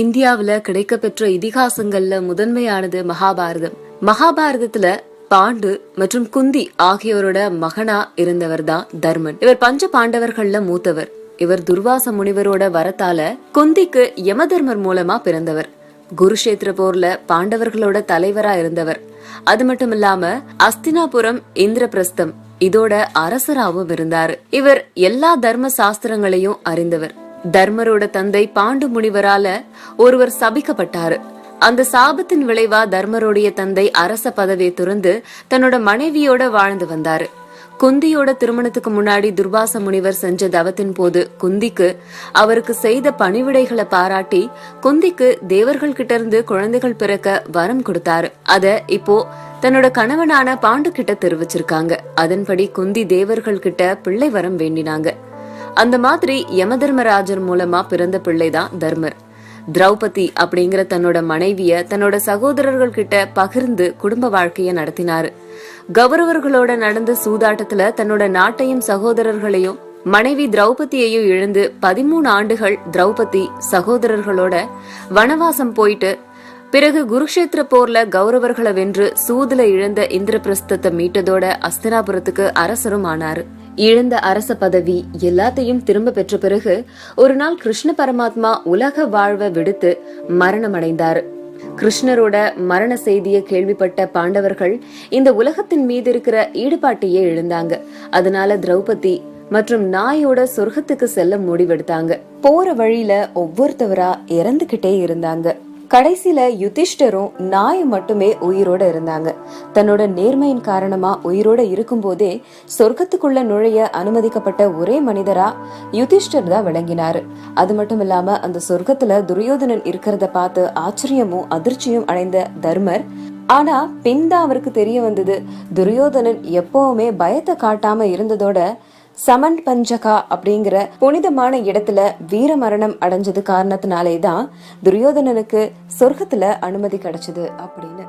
இந்தியாவில் கிடைக்கப்பெற்ற இதிகாசங்கள்ல முதன்மையானது மகாபாரதம். மகாபாரதத்துல பாண்டு மற்றும் குந்தி ஆகியோரோட மகனா இருந்தவர் தான் தர்மன். இவர் பஞ்ச பாண்டவர்கள்ல மூத்தவர். இவர் துர்வாச முனிவரோட வரத்தால குந்திக்கு யமதர்மர் மூலமா பிறந்தவர். குருஷேத்திர போர்ல பாண்டவர்களோட தலைவரா இருந்தவர். அது மட்டும் இல்லாம அஸ்தினாபுரம் இந்திரபிரஸ்தம் இதோட அரசராவும் இருந்தாரு. இவர் எல்லா தர்ம சாஸ்திரங்களையும் அறிந்தவர். தர்மரோட தந்தை பாண்டு முனிவரால ஒருவர் சபிக்கப்பட்டாரு. அந்த சாபத்தின் விளைவா தர்மருடைய தந்தை அரச பதவியை துறந்து தன்னோட மனைவியோட வாழ்ந்து வந்தாரு. குந்தியோட திருமணத்துக்கு முன்னாடி துர்வாச முனிவர் செஞ்ச தவத்தின் போது குந்திக்கு அவருக்கு செய்த பணிவிடைகளை பாராட்டி குந்திக்கு தேவர்கள் கிட்ட இருந்து குழந்தைகள் பிறக்க வரம் கொடுத்தாரு. அத இப்போ தன்னோட கணவனான பாண்டு கிட்ட தெரிவிச்சிருக்காங்க. அதன்படி குந்தி தேவர்கள் கிட்ட பிள்ளை வரம் வேண்டினாங்க. அந்த மாதிரி யமதர்மராஜர் மூலமா பிறந்த பிள்ளைதான் தர்மர். திரௌபதி அப்படிங்கிற தன்னோட மனைவிய தன்னோட சகோதரர்கள் கிட்ட பகிர்ந்து குடும்ப வாழ்க்கைய நடத்தினாரு. கௌரவர்களோட நடந்த சூதாட்டத்துல தன்னோட நாட்டையும் சகோதரர்களையும் மனைவி திரௌபதியையும் இழந்து பதிமூணு ஆண்டுகள் திரௌபதி சகோதரர்களோட வனவாசம் போயிட்டு பிறகு குருக்ஷேத்திர போர்ல கௌரவர்களை வென்று சூதுல இழந்த இந்திரபிரஸ்தத்தை மீட்டதோட அஸ்தினாபுரத்துக்கு அரசரும் ஆனாரு. இழந்த அரச பதவி எல்லாத்தையும் திரும்ப பெற்ற பிறகு ஒரு நாள் கிருஷ்ண பரமாத்மா உலக வாழ்வை விடுத்து மரணம் கிருஷ்ணரோட மரண செய்தியை கேள்விப்பட்ட பாண்டவர்கள் இந்த உலகத்தின் மீது இருக்கிற ஈடுபாட்டையே எழுந்தாங்க அதனால திரௌபதி மற்றும் நாயோட சொர்க்கத்துக்கு செல்ல முடிவெடுத்தாங்க. போற வழியில ஒவ்வொருத்தவரா இறந்துகிட்டே இருந்தாங்க. கடைசியில யுதிஷ்டரும் நாயும் மட்டுமே உயிரோட இருந்தாங்க. தன்னோட நேர்மையின் காரணமா உயிரோட இருக்கும்போதே சொர்க்கத்துக்குள்ள நுழைய அனுமதிக்கப்பட்ட ஒரே மனிதரா யுதிஷ்டர் தான் விளங்கினாரு. அது மட்டும் இல்லாம அந்த சொர்க்கத்துல துரியோதனன் இருக்கிறத பார்த்து ஆச்சரியமும் அதிர்ச்சியும் அடைந்த தர்மர் ஆனா பின் தான் அவருக்கு தெரிய வந்தது. துரியோதனன் எப்பவுமே பயத்தை காட்டாம இருந்ததோட சமன் பஞ்சகா அப்படிங்கிற புனிதமான இடத்துல வீர மரணம் அடைஞ்சது காரணத்தினாலே தான் துரியோதனனுக்கு சொர்க்கத்துல அனுமதி கிடைச்சது அப்படின்னு